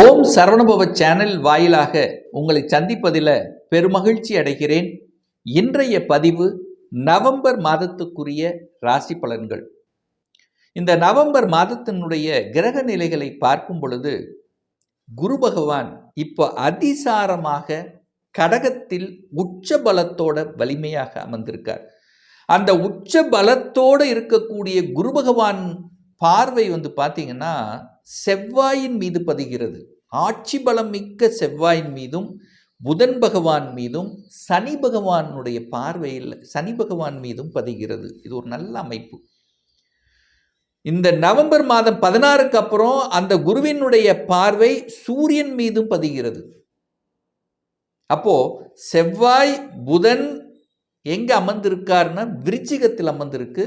ஓம் Saravanabhava channel வாயிலாக உங்களை சந்திப்பதில் பெருமகிழ்ச்சி அடைகிறேன். இன்றைய பதிவு நவம்பர் மாதத்துக்குரிய ராசி பலன்கள். இந்த நவம்பர் மாதத்தினுடைய கிரக நிலைகளை பார்க்கும் பொழுது குரு பகவான் இப்போ அதிசாரமாக கடகத்தில் உச்ச பலத்தோட வலிமையாக அமர்ந்திருக்கார். அந்த உச்ச பலத்தோடு இருக்கக்கூடிய குரு பகவான் பார்வை வந்து பார்த்தீங்கன்னா செவ்வாயின் மீது பதிகிறது. ஆட்சி பலம் மிக்க செவ்வாயின் மீதும் புதன் பகவான் மீதும் சனி பகவானுடைய பார்வையில் சனி பகவான் மீதும் பதிகிறது. இது ஒரு நல்ல அமைப்பு. இந்த நவம்பர் மாதம் பதினாறுக்கு அப்புறம் அந்த குருவினுடைய பார்வை சூரியன் மீதும் பதிகிறது. அப்போ செவ்வாய் புதன் எங்க அமர்ந்திருக்காருன்னா விருச்சிகத்தில் அமர்ந்திருக்கு.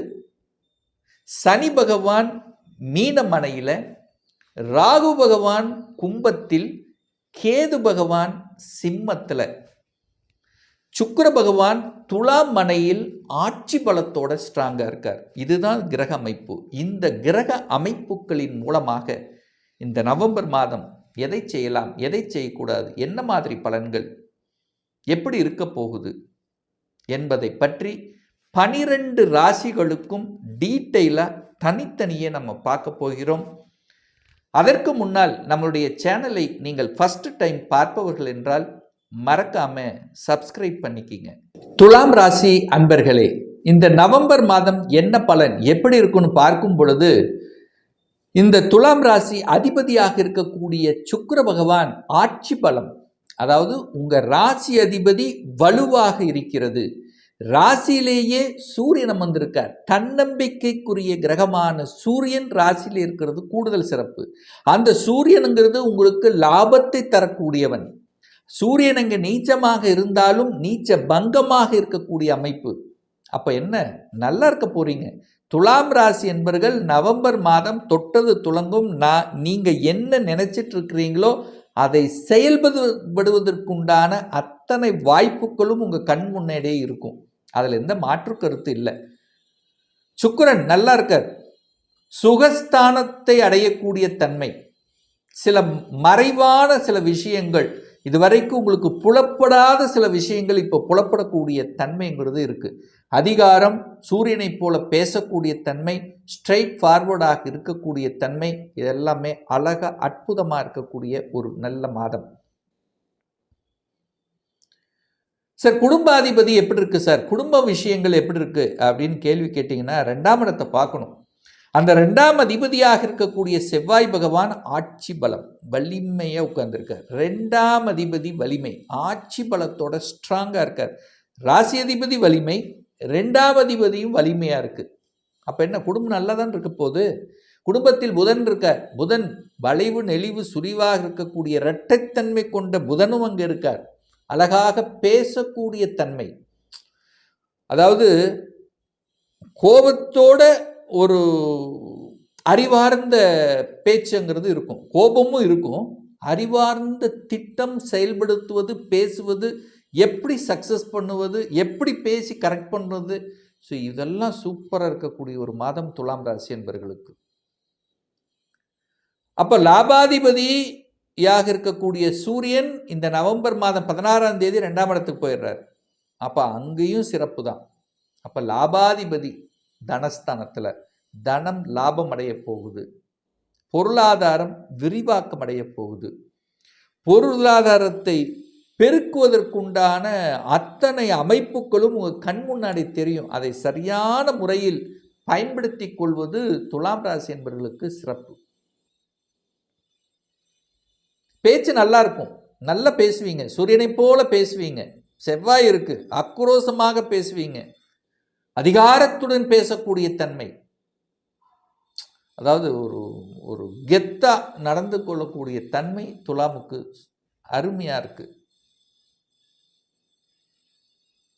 சனி பகவான் மீனமனையில் ராகு பகவான் கும்பத்தில் கேது பகவான் சிம்மத்தில். சுக்கர பகவான் துலாம் மனையில் ஆட்சி பலத்தோட ஸ்ட்ராங்காக இருக்கார். இதுதான் கிரக அமைப்பு. இந்த கிரக அமைப்புகளின் மூலமாக இந்த நவம்பர் மாதம் எதை செய்யலாம் எதை செய்யக்கூடாது என்ன மாதிரி பலன்கள் எப்படி இருக்க போகுது என்பதை பற்றி பனிரெண்டு ராசிகளுக்கும் டீட்டெயிலாக தனித்தனியே நம்ம பார்க்க போகிறோம். அதற்கு முன்னால் நம்மளுடைய சேனலை நீங்கள் ஃபஸ்ட்டு டைம் பார்ப்பவர்கள் என்றால் மறக்காம சப்ஸ்கிரைப் பண்ணிக்கிங்க. துலாம் ராசி அன்பர்களே இந்த நவம்பர் மாதம் என்ன பலன் எப்படி இருக்குன்னு பார்க்கும் பொழுது இந்த துலாம் ராசி அதிபதியாக இருக்கக்கூடிய சுக்கர பகவான் ஆட்சி பலம் அதாவது உங்கள் ராசி அதிபதி வலுவாக இருக்கிறது. ராசியிலேயே சூரியன் அமர்ந்திருக்கார். தன்னம்பிக்கைக்குரிய கிரகமான சூரியன் ராசியில் இருக்கிறது கூடுதல் சிறப்பு. அந்த சூரியனுங்கிறது உங்களுக்கு லாபத்தை தரக்கூடியவன். சூரியன் அங்கே நீச்சமாக இருந்தாலும் நீச்ச பங்கமாக இருக்கக்கூடிய அமைப்பு. அப்போ என்ன? நல்லா இருக்க போறீங்க. துலாம் ராசி என்பர்கள் நவம்பர் மாதம் தொட்டது துளங்கும் நான் நீங்கள் என்ன நினைச்சிட்டு இருக்கிறீங்களோ அதை செயல்படுவதற்குண்டான அத்தனை வாய்ப்புகளும் உங்கள் கண் முன்னாடியே இருக்கும். அதில் எந்த மாற்று கருத்து இல்லை. சுக்கிரன் நல்லா இருக்கார். சுகஸ்தானத்தை அடையக்கூடிய தன்மை. சில மறைவான சில விஷயங்கள் இதுவரைக்கும் உங்களுக்கு புலப்படாத சில விஷயங்கள் இப்போ புலப்படக்கூடிய தன்மைங்கிறது இருக்குது அதிகாரம் சூரியனைப் போல பேசக்கூடிய தன்மை ஸ்ட்ரைட் ஃபார்வர்டாக இருக்கக்கூடிய தன்மை இதெல்லாமே அழகாக அற்புதமாக இருக்கக்கூடிய ஒரு நல்ல மாதம். சார் குடும்பாதிபதி எப்படி இருக்குது சார்? குடும்ப விஷயங்கள் எப்படி இருக்குது அப்படின்னு கேள்வி கேட்டிங்கன்னா ரெண்டாம் இடத்தை பார்க்கணும். அந்த ரெண்டாம் அதிபதியாக இருக்கக்கூடிய செவ்வாய் பகவான் ஆட்சி பலம் வலிமையாக உட்கார்ந்துருக்கார். ரெண்டாம் அதிபதி வலிமை ஆட்சி பலத்தோட ஸ்ட்ராங்காக இருக்கார். ராசி அதிபதி வலிமை ரெண்டாம் அதிபதியும் வலிமையாக இருக்குது அப்போ என்ன குடும்பம் நல்லா தான் இருக்க போகுது? குடும்பத்தில் புதன் இருக்க புதன் வளைவு நெளிவு சுரிவாக இருக்கக்கூடிய இரட்டைத்தன்மை கொண்ட புதனும் அங்கே இருக்கார். அழகாக பேசக்கூடிய தன்மை. அதாவது கோபத்தோட ஒரு அறிவார்ந்த பேச்சுங்கிறது இருக்கும். கோபமும் இருக்கும். அறிவார்ந்த திட்டம் செயல்படுத்துவது பேசுவது எப்படி சக்ஸஸ் பண்ணுவது எப்படி பேசி கரெக்ட் பண்ணுவது ஸோ இதெல்லாம் சூப்பராக இருக்கக்கூடிய ஒரு மாதம் துலாம் ராசி என்பர்களுக்கு. அப்போ லாபாதிபதி யாக இருக்கக்கூடிய சூரியன் இந்த நவம்பர் மாதம் பதினாறாம் தேதி ரெண்டாம் இடத்துக்கு போயிடுறார். அப்போ அங்கேயும் சிறப்பு தான். அப்போ லாபாதிபதி தனஸ்தானத்தில் தனம் லாபம் அடைய போகுது. பொருளாதாரம் விரிவாக்கம் அடைய போகுது. பொருளாதாரத்தை பெருக்குவதற்குண்டான அத்தனை அமைப்புகளும் உங்கள் கண் முன்னாடி தெரியும். அதை சரியான முறையில் பயன்படுத்தி கொள்வது துலாம் ராசி என்பவர்களுக்கு சிறப்பு. பேச்சு நல்லா இருக்கும். நல்லா பேசுவீங்க. சூரியனை போல பேசுவீங்க. செவ்வாய் இருக்கு. ஆக்ரோசமாக பேசுவீங்க. அதிகாரத்துடன் பேசக்கூடிய தன்மை. அதாவது ஒரு ஒரு கெத்தா நடந்து கொள்ளக்கூடிய தன்மை துலாமுக்கு அருமையா இருக்கு.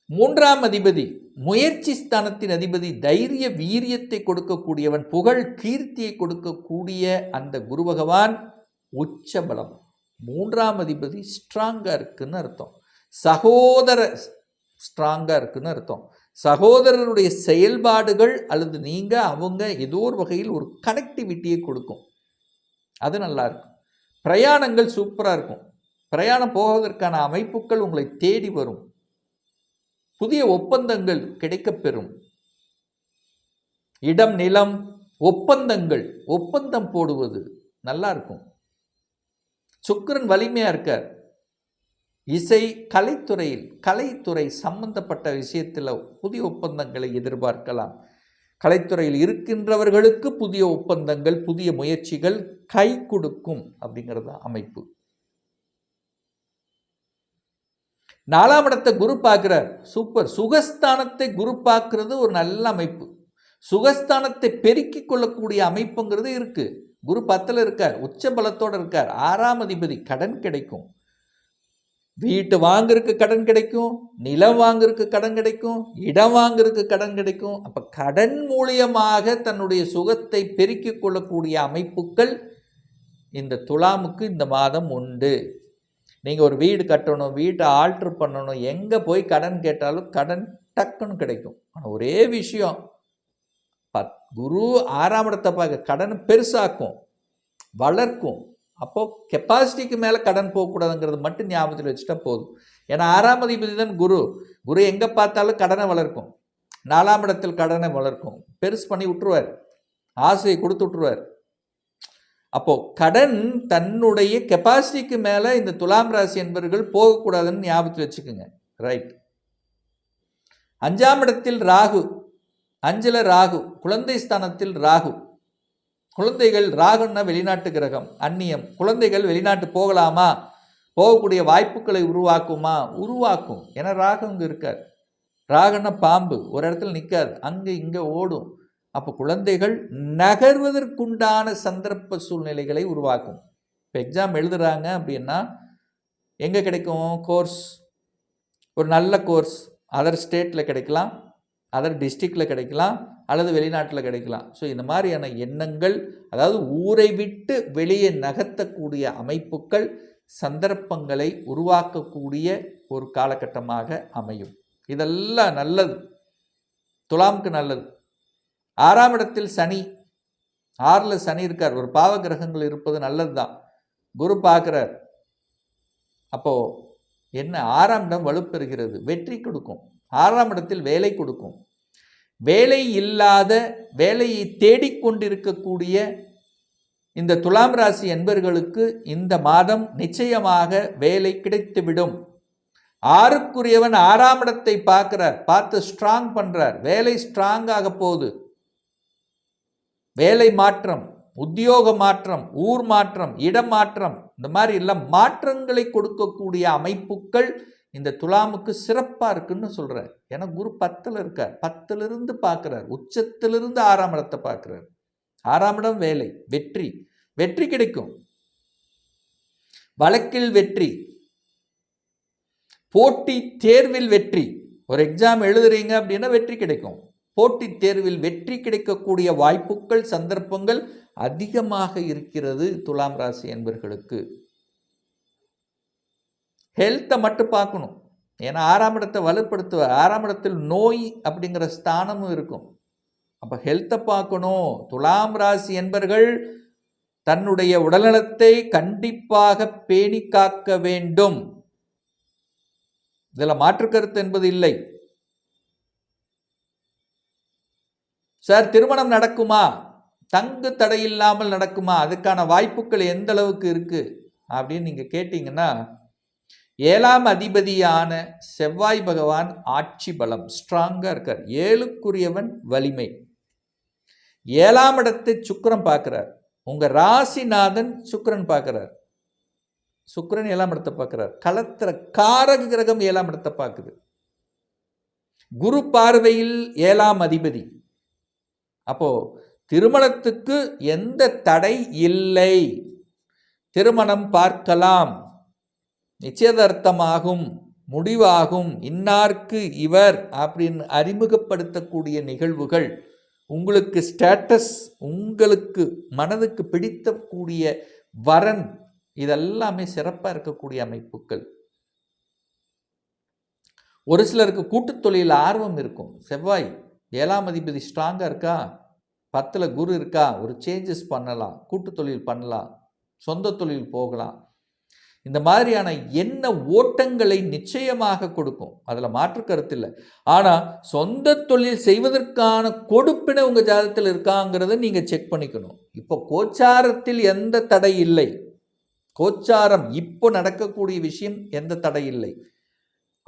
மூன்றாம் அதிபதி முயற்சி ஸ்தானத்தின் அதிபதி தைரிய வீரியத்தை கொடுக்கக்கூடியவன் புகழ் கீர்த்தியை கொடுக்கக்கூடிய அந்த குரு பகவான் உச்சபலம். மூன்றாம் அதிபதி ஸ்ட்ராங்காக இருக்குன்னு அர்த்தம். சகோதர ஸ்ட்ராங்காக இருக்குன்னு அர்த்தம். சகோதரருடைய செயல்பாடுகள் அல்லது நீங்கள் அவங்க ஏதோ ஒரு வகையில் ஒரு கனெக்டிவிட்டியை கொடுக்கும். அது நல்லாயிருக்கும் பிரயாணங்கள் சூப்பராக இருக்கும். பிரயாணம் போவதற்கான அமைப்புகள் உங்களை தேடி வரும். புதிய ஒப்பந்தங்கள் கிடைக்கப்பெறும் இடம் நிலம் ஒப்பந்தங்கள் ஒப்பந்தம் போடுவது நல்லா இருக்கும். சுக்கிரன் வலிமையாக இருக்கார். இசை கலைத்துறையில் கலைத்துறை சம்பந்தப்பட்ட விஷயத்தில் புதிய ஒப்பந்தங்களை எதிர்பார்க்கலாம். கலைத்துறையில் இருக்கின்றவர்களுக்கு புதிய ஒப்பந்தங்கள் புதிய முயற்சிகள் கை கொடுக்கும் அப்படிங்கிறது தான் அமைப்பு. நாலாம் இடத்தை குரு பார்க்கிறார். சூப்பர். சுகஸ்தானத்தை குரு பார்க்கறது ஒரு நல்ல அமைப்பு. சுகஸ்தானத்தை பெருக்கிக் கொள்ளக்கூடிய அமைப்புங்கிறது இருக்குது குரு பத்தில் இருக்கார் உச்ச பலத்தோடு இருக்கார் ஆறாம் அதிபதி கடன் கிடைக்கும். வீட்டு வாங்குறதுக்கு கடன் கிடைக்கும் நிலம் வாங்குறதுக்கு கடன் கிடைக்கும் இடம் வாங்குறதுக்கு கடன் கிடைக்கும். அப்போ கடன் மூலியமாக தன்னுடைய சுகத்தை பெருக்கிக் கொள்ளக்கூடிய அமைப்புகள் இந்த துலாமுக்கு இந்த மாதம் உண்டு. நீங்கள் ஒரு வீடு கட்டணும் வீட்டை ஆல்ட்ரு பண்ணணும் எங்கே போய் கடன் கேட்டாலும் கடன் டக்குன்னு கிடைக்கும். ஆனால் ஒரே விஷயம் பத் குரு ஆறாம் இடத்தை பார்க்க கடன் பெருசாக்கும் வளர்க்கும். அப்போது கெப்பாசிட்டிக்கு மேலே கடன் போகக்கூடாதுங்கிறது மட்டும் ஞாபகத்தில் வச்சுட்டா போதும். ஏன்னா ஆறாம் அதிபதி தான் குரு. குரு எங்கே பார்த்தாலும் கடனை வளர்க்கும். நாலாம் இடத்தில் கடனை வளர்க்கும். பெருசு பண்ணி விட்டுருவார். ஆசையை கொடுத்து விட்டுருவார். அப்போது கடன் தன்னுடைய கெப்பாசிட்டிக்கு மேலே இந்த துலாம் ராசி என்பவர்கள் போகக்கூடாதுன்னு ஞாபகத்தில் வச்சுக்கோங்க. ரைட் அஞ்சாம் இடத்தில் ராகு. அஞ்சல ராகு குழந்தை ஸ்தானத்தில் ராகு. குழந்தைகள் ராகுன்னா வெளிநாட்டு கிரகம் அந்நியம். குழந்தைகள் வெளிநாட்டு போகலாமா? போகக்கூடிய வாய்ப்புகளை உருவாக்குமா? உருவாக்கும். ஏன்னா ராகு அங்கே இருக்கார். ராகுன்னா பாம்பு ஒரு இடத்துல நிற்காது அங்கே இங்கே ஓடும். அப்போ குழந்தைகள் நகர்வதற்குண்டான சந்தர்ப்ப சூழ்நிலைகளை உருவாக்கும். இப்போ எக்ஸாம் எழுதுகிறாங்க அப்படின்னா எங்கே கிடைக்கும்? கோர்ஸ் ஒரு நல்ல கோர்ஸ் அதர் ஸ்டேட்டில் கிடைக்கலாம். அதர் டிஸ்ட்ரிக்டில் கிடைக்கலாம் அல்லது வெளிநாட்டில் கிடைக்கலாம். ஸோ இந்த மாதிரியான எண்ணங்கள் அதாவது ஊரை விட்டு வெளியே நகர்த்தக்கூடிய அமைப்புகள் சந்தர்ப்பங்களை உருவாக்கக்கூடிய ஒரு காலகட்டமாக அமையும். இதெல்லாம் நல்லது. துலாம்க்கு நல்லது. ஆறாம் இடத்தில் சனி. ஆறில் சனி இருக்கார். ஒரு பாவ கிரகங்கள் இருப்பது நல்லது தான் குரு பார்க்குறார். அப்போது என்ன? ஆறாம் இடம் வலுப்பெறுகிறது. வெற்றி கொடுக்கும். ஆறாம் இடத்தில் வேலை கொடுக்கும். வேலை இல்லாத வேலையை தேடிக்கொண்டிருக்கக்கூடிய இந்த துலாம் ராசி என்பர்களுக்கு இந்த மாதம் நிச்சயமாக வேலை கிடைத்துவிடும். ஆறுக்குரியவன் ஆறாம் இடத்தை பார்க்கிறார் பார்த்து ஸ்ட்ராங் பண்ணுறார் வேலை ஸ்ட்ராங் ஆக போகுது. வேலை மாற்றம் உத்தியோக மாற்றம் ஊர் மாற்றம் இடம் மாற்றம் இந்த மாதிரி எல்லாம் மாற்றங்களை கொடுக்கக்கூடிய அமைப்புகள் இந்த துலாமுக்கு சிறப்பாக இருக்குன்னு சொல்கிறார் ஏன்னா குரு பத்தில் இருக்கார். பத்திலிருந்து பார்க்குறார். உச்சத்திலிருந்து ஆறாம் இடத்தை பார்க்குறார். ஆறாம் இடம் வேலை வெற்றி. வெற்றி கிடைக்கும். வழக்கில் வெற்றி. போட்டி தேர்வில் வெற்றி. ஒரு எக்ஸாம் எழுதுறீங்க அப்படின்னா வெற்றி கிடைக்கும். போட்டித் தேர்வில் வெற்றி கிடைக்கக்கூடிய வாய்ப்புகள் சந்தர்ப்பங்கள் அதிகமாக இருக்கிறது துலாம் ராசி என்பர்களுக்கு. ஹெல்த்தை மட்டும் பார்க்கணும். ஏன்னா ஆறாம் இடத்தை வலுப்படுத்துவ ஆறாம் இடத்தில் நோய் அப்படிங்கிற ஸ்தானமும் இருக்கும். அப்போ ஹெல்த்தை பார்க்கணும். துலாம் ராசி என்பர்கள் தன்னுடைய உடல்நலத்தை கண்டிப்பாக பேணி காக்க வேண்டும். இதில் மாற்றுக்கருத்து என்பது இல்லை. சார் திருமணம் நடக்குமா? தங்கு தடை இல்லாமல் நடக்குமா? அதுக்கான வாய்ப்புகள் எந்த அளவுக்கு இருக்கு? அப்படின்னு நீங்கள் கேட்டிங்கன்னா ஏழாம் அதிபதியான செவ்வாய் பகவான் ஆட்சி பலம் ஸ்ட்ராங்காக இருக்கார். ஏழுக்குரியவன் வலிமை. ஏழாம் இடத்தை சுக்கரன் பார்க்குறார். உங்கள் ராசிநாதன் சுக்கரன் பார்க்குறார். சுக்கரன் ஏழாம் இடத்தை பார்க்குறார். கலத்திர காரக கிரகம் ஏழாம் இடத்தை பார்க்குது. குரு பார்வையில் ஏழாம் அதிபதி. அப்போ திருமணத்துக்கு எந்த தடை இல்லை. திருமணம் பார்க்கலாம். நிச்சயதார்த்தமாகும் முடிவாகும் இன்னார்க்கு இவர் அப்படின்னு அறிமுகப்படுத்தக்கூடிய நிகழ்வுகள் உங்களுக்கு ஸ்டேட்டஸ் உங்களுக்கு மனதுக்கு பிடித்தக்கூடிய வரன் இதெல்லாமே சிறப்பாக இருக்கக்கூடிய அமைப்புகள். ஒரு சிலருக்கு கூட்டுத்தொழில் ஆர்வம் இருக்கும். செவ்வாய் ஏழாம் அதிபதி ஸ்ட்ராங்காக இருக்கா? பத்தில் குரு இருக்கா? ஒரு சேஞ்சஸ் பண்ணலாம் கூட்டு தொழில் பண்ணலாம் சொந்த தொழில் போகலாம். இந்த மாதிரியான என்ன ஓட்டங்களை நிச்சயமாக கொடுக்கும். அதில் மாற்று கருத்து இல்லை. ஆனால் சொந்த தொழில் செய்வதற்கான கொடுப்பினை உங்கள் ஜாதகத்தில் இருக்காங்கிறத நீங்கள் செக் பண்ணிக்கணும். இப்போ கோச்சாரத்தில் எந்த தடை இல்லை. கோச்சாரம் இப்போ நடக்கக்கூடிய விஷயம் எந்த தடை இல்லை.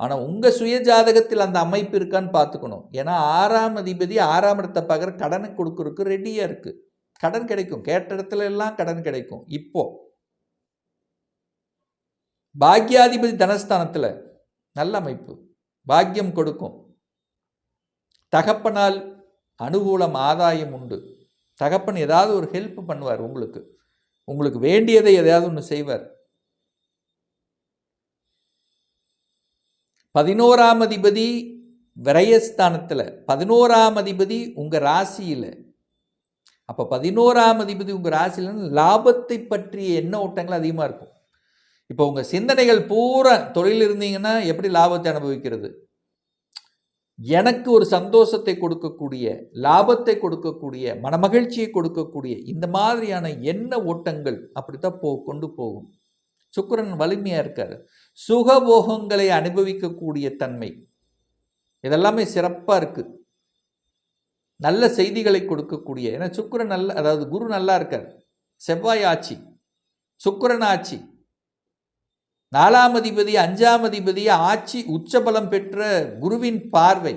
ஆனால் உங்கள் சுய ஜாதகத்தில் அந்த அமைப்பு இருக்கான்னு பார்த்துக்கணும். ஏன்னா ஆறாம் அதிபதி ஆறாம் இடத்தை பார்க்குற கடனை கொடுக்குறதுக்கு ரெடியாக இருக்குது கடன் கிடைக்கும். கேட்ட இடத்துல எல்லாம் கடன் கிடைக்கும். இப்போது பாக்யாதிபதி தனஸ்தானத்தில் நல்ல அமைப்பு. பாக்கியம் கொடுக்கும். தகப்பனால் அனுகூலம் ஆதாயம் உண்டு. தகப்பன் ஏதாவது ஒரு ஹெல்ப் பண்ணுவார் உங்களுக்கு. உங்களுக்கு வேண்டியதை எதையாவது ஒன்று செய்வார். பதினோராம் அதிபதி விரயஸ்தானத்தில் பதினோராம் அதிபதி உங்கள் ராசியில். அப்போ பதினோராம் அதிபதி உங்கள் ராசியில் லாபத்தை பற்றிய எண்ண ஓட்டங்கள் அதிகமாக இருக்கும். இப்போ உங்கள் சிந்தனைகள் பூரா தொழில் இருந்தீங்கன்னா எப்படி லாபத்தை அனுபவிக்கிறது? எனக்கு ஒரு சந்தோஷத்தை கொடுக்கக்கூடிய லாபத்தை கொடுக்கக்கூடிய மனமகிழ்ச்சியை கொடுக்கக்கூடிய இந்த மாதிரியான எண்ண ஓட்டங்கள் அப்படித்தான் போ கொண்டு போகும். சுக்கரன் வலிமையாக இருக்கார். சுகபோகங்களை அனுபவிக்கக்கூடிய தன்மை. இதெல்லாமே சிறப்பாக இருக்குது நல்ல செய்திகளை கொடுக்கக்கூடிய ஏன்னா சுக்கரன் நல்ல அதாவது குரு நல்லா இருக்கார். செவ்வாய் ஆட்சி சுக்கரன் ஆட்சி. நாலாம் அதிபதி அஞ்சாம் அதிபதி ஆட்சி உச்சபலம் பெற்ற குருவின் பார்வை.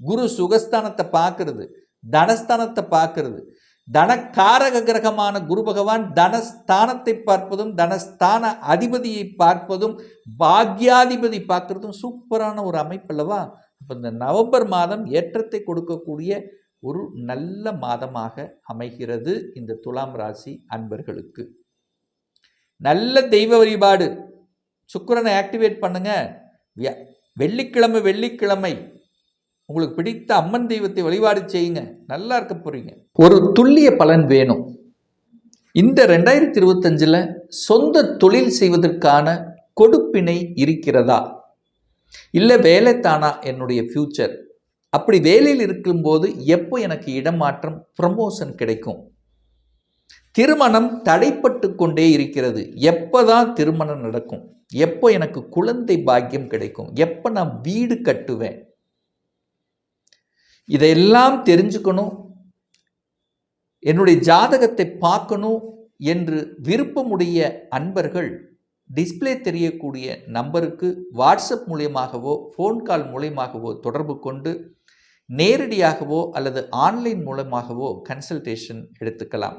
குரு சுகஸ்தானத்தை பார்க்கறது தனஸ்தானத்தை பார்க்கறது. தனக்காரக கிரகமான குரு பகவான் தனஸ்தானத்தை பார்ப்பதும் தனஸ்தான அதிபதியை பார்ப்பதும் பாக்யாதிபதி பார்க்கறதும் சூப்பரான ஒரு அமைப்பு அல்லவா? அப்போ இந்த நவம்பர் மாதம் ஏற்றத்தை கொடுக்கக்கூடிய ஒரு நல்ல மாதமாக அமைகிறது இந்த துலாம் ராசி அன்பர்களுக்கு. நல்ல தெய்வ வழிபாடு. சுக்கரனை ஆக்டிவேட் பண்ணுங்க. வெள்ளிக்கிழமை வெள்ளிக்கிழமை. உங்களுக்கு பிடித்த அம்மன் தெய்வத்தை வழிபாடு செய்யுங்க. நல்லா இருக்க போறீங்க. ஒரு துல்லிய பலன் வேணும். இந்த ரெண்டாயிரத்தி இருபத்தஞ்சில் சொந்த தொழில் செய்வதற்கான கொடுப்பினை இருக்கிறதா? இல்லை வேலை தானா என்னுடைய ஃப்யூச்சர் அப்படி வேலையில் இருக்கும்போது எப்போ எனக்கு இடமாற்றம் ப்ரமோஷன் கிடைக்கும்? திருமணம் தடைப்பட்டு கொண்டே இருக்கிறது. எப்போதான் திருமணம் நடக்கும்? எப்போ எனக்கு குழந்தை பாக்கியம் கிடைக்கும்? எப்போ நான் வீடு கட்டுவேன்? இதையெல்லாம் தெரிஞ்சுக்கணும். என்னுடைய ஜாதகத்தை பார்க்கணும் என்று விருப்பமுடைய அன்பர்கள் டிஸ்பிளே தெரியக்கூடிய நம்பருக்கு வாட்ஸ்அப் மூலியமாகவோ ஃபோன் கால் மூலியமாகவோ தொடர்பு கொண்டு நேரடியாகவோ அல்லது ஆன்லைன் மூலமாகவோ கன்சல்டேஷன் எடுத்துக்கலாம்.